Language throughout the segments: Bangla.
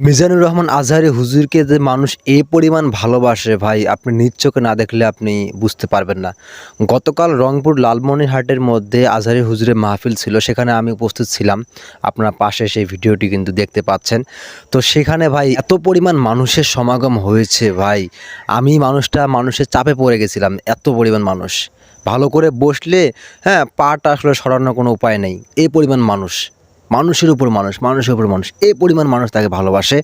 মিজানুর রহমান আজহারি হুজুরকে যে মানুষ এ পরিমাণ ভালোবাসে ভাই, আপনি চোখে না দেখলে আপনি বুঝতে পারবেন না। গতকাল রংপুর লালমনিরহাটের মধ্যে আজহারি হুজুরের মাহফিল ছিল, সেখানে আমি উপস্থিত ছিলাম। আপনার পাশে সেই ভিডিওটি কিন্তু দেখতে পাচ্ছেন। তো সেখানে ভাই এত পরিমাণ মানুষের সমাগম হয়েছে ভাই। আমি মানুষটা মানুষের চাপে পড়ে গেছিলাম, এত পরিমাণ মানুষ। ভালো করে বসলে হ্যাঁ পাটা আসলে সরানোর কোনো উপায় নেই। এই পরিমাণ মানুষ। মানুষের উপর মানুষ, মানুষের উপর মানুষ। এই পরিমাণ মানুষ তাকে ভালোবাসে।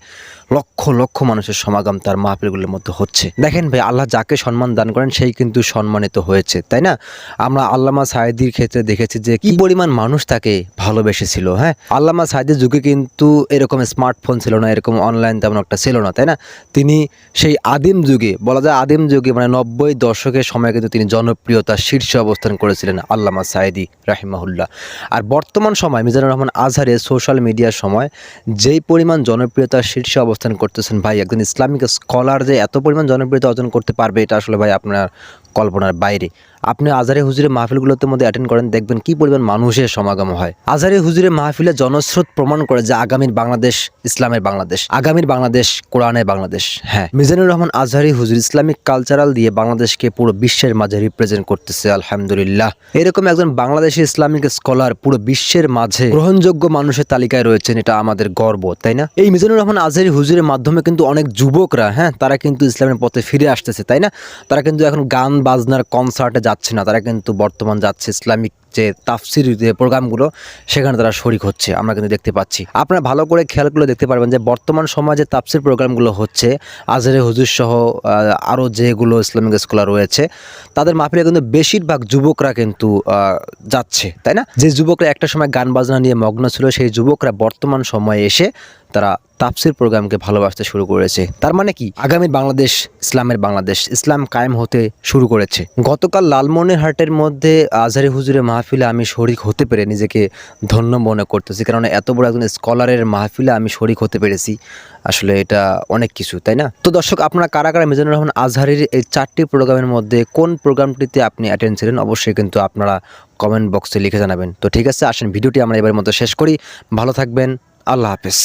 লক্ষ লক্ষ মানুষের সমাগম তার মাহফিলগুলোর মধ্যে হচ্ছে। দেখেন ভাই, আল্লাহ যাকে সম্মান দান করেন, সেই কিন্তু সম্মানিত হয়েছে, তাই না? আমরা আল্লামা সাহেদির ক্ষেত্রে দেখেছি যে কি পরিমাণ মানুষ তাকে ভালোবেসেছিল হ্যাঁ? আল্লামা সাহেদের যুগে কিন্তু এরকম স্মার্টফোন ছিল না, এরকম অনলাইন তেমন একটা ছিল না, তাই না? তিনি সেই আদিম যুগে, বলা যায় আদিম যুগে মানে নব্বই দশকের সময় কিন্তু তিনি জনপ্রিয়তার শীর্ষে অবস্থান করেছিলেন আল্লামা সাহেদি রাহিমাহুল্লাহ। আর বর্তমান সময় মিজানুর রহমান আজহারের সোশ্যাল মিডিয়ার সময় যেই পরিমাণ জনপ্রিয়তা শীর্ষে অবস্থান করতেছেন ভাই, একজন ইসলামিক স্কলার যে এত পরিমাণ জনপ্রিয়তা অর্জন করতে পারবে, এটা আসলে ভাই আপনার কল্পনার বাইরে। আপনি আজারে হুজুরের মাহফিলগুলোতে মধ্যে অ্যাটেন্ড করেন, দেখবেন কি পরিমাণ মানুষের সমাগম হয়। আজারে হুজুরের মাহফিলে জনস্রোত প্রমাণ করে যে আগামীর বাংলাদেশ ইসলামের বাংলাদেশ, আগামীর বাংলাদেশ কোরআনের বাংলাদেশ। হ্যাঁ মিজানুর রহমান আজহারি হুজুর ইসলামিক কালচারাল দিয়ে বাংলাদেশকে পুরো বিশ্বের মাঝে রিপ্রেজেন্ট করতেছে, আলহামদুলিল্লাহ। এরকম একজন বাংলাদেশি ইসলামিক স্কলার পুরো বিশ্বের মাঝে গ্রহণযোগ্য মানুষের তালিকায় রয়েছেন, এটা আমাদের গর্ব, তাই না? এই মিজানুর রহমান আজহারি হুজুরের মাধ্যমে কিন্তু অনেক যুবকরা হ্যাঁ তারা কিন্তু ইসলামের পথে ফিরে আসতেছে, তাই না? তারা কিন্তু এখন গান বাজনার কনসার্টে যাচ্ছে না তারা কিন্তু বর্তমান যাচ্ছে ইসলামিক যে তাফসির যে প্রোগ্রামগুলো, সেখানে তারা শরিক হচ্ছে, আমরা কিন্তু দেখতে পাচ্ছি। আপনারা ভালো করে খেয়ালগুলো দেখতে পারবেন যে বর্তমান সমাজে তাফসির প্রোগ্রামগুলো হচ্ছে, আজহারে হুজুর সহ আরও যেগুলো ইসলামিক স্কলার রয়েছে, তাদের মাহফিলে কিন্তু বেশিরভাগ যুবকরা কিন্তু যাচ্ছে, তাই না? যে যুবকরা একটা সময় গান বাজনা নিয়ে মগ্ন ছিল, সেই যুবকরা বর্তমান সময়ে এসে তারা তাফসির প্রোগ্রামকে ভালোবাসতে শুরু করেছে। তার মানে কি? আগামী বাংলাদেশ, ইসলামের বাংলাদেশ, ইসলাম কায়েম হতে শুরু করেছে। গতকাল লালমনিরহাটের মধ্যে আজহারি হুজুরের মাহফিলে আমি শরিক হতে পেরে নিজেকে ধন্য মনে করতেছি। কারণ এত বড় একজন স্কলারের মাহফিলে আমি শরিক হতে পেরেছি। আসলে এটা অনেক কিছু, তাই না? তো দর্শক, আপনারা কারা কারা মিজানুর রহমান আজহারির এই চারটি প্রোগ্রামের মধ্যে কোন প্রোগ্রামটিতে আপনি অ্যাটেন্ড ছিলেন, অবশ্যই কিন্তু আপনারা কমেন্ট বক্সে লিখে জানাবেন। তো ঠিক আছে, আসেন, ভিডিওটি আমরা এবার মতো শেষ করি। ভালো থাকবেন, আল্লাহ হাফেজ।